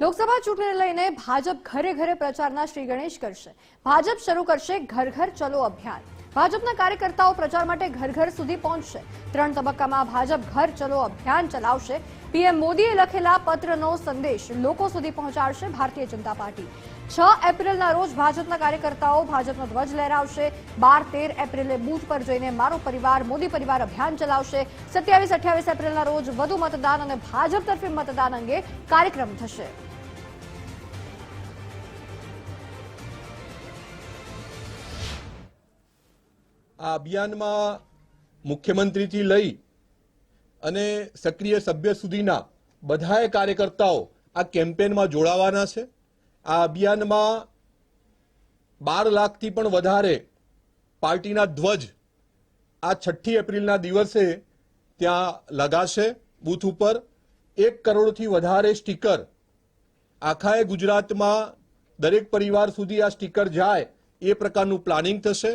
લોકસભા ચૂંટણીને લઈને ભાજપ ઘરે ઘરે પ્રચારના શ્રી ગણેશ કરશે. ભાજપ શરૂ કરશે ઘર ઘર ચલો અભિયાન. ભાજપના કાર્યકર્તાઓ પ્રચાર માટે ઘર ઘર સુધી પહોંચશે. ત્રણ તબક્કામાં ભાજપ ઘર ચલો અભિયાન ચલાવશે. પીએમ મોદીએ લખેલા પત્રનો સંદેશ લોકો સુધી પહોંચાડશે ભારતીય જનતા પાર્ટી. છ એપ્રિલના રોજ ભાજપના કાર્યકર્તાઓ ભાજપનો ધ્વજ લહેરાવશે. બાર તેર એપ્રિલે બૂથ પર જઈને મારો પરિવાર, મોદી પરિવાર અભિયાન ચલાવશે. સત્યાવીસ અઠ્યાવીસ એપ્રિલના રોજ વધુ મતદાન અને ભાજપ તરફી મતદાન અંગે કાર્યક્રમ થશે. આ અભિયાનમાં મુખ્યમંત્રીથી લઈ અને સક્રિય સભ્ય સુધીના બધાએ કાર્યકર્તાઓ આ કેમ્પેનમાં જોડાવાના છે. આ અભિયાનમાં બાર લાખથી પણ વધારે પાર્ટીના ધ્વજ આ છઠ્ઠી એપ્રિલના દિવસે ત્યાં લગાશે. બૂથ ઉપર એક કરોડથી વધારે સ્ટીકર. આખાએ ગુજરાતમાં દરેક પરિવાર સુધી આ સ્ટીકર જાય એ પ્રકારનું પ્લાનિંગ થશે.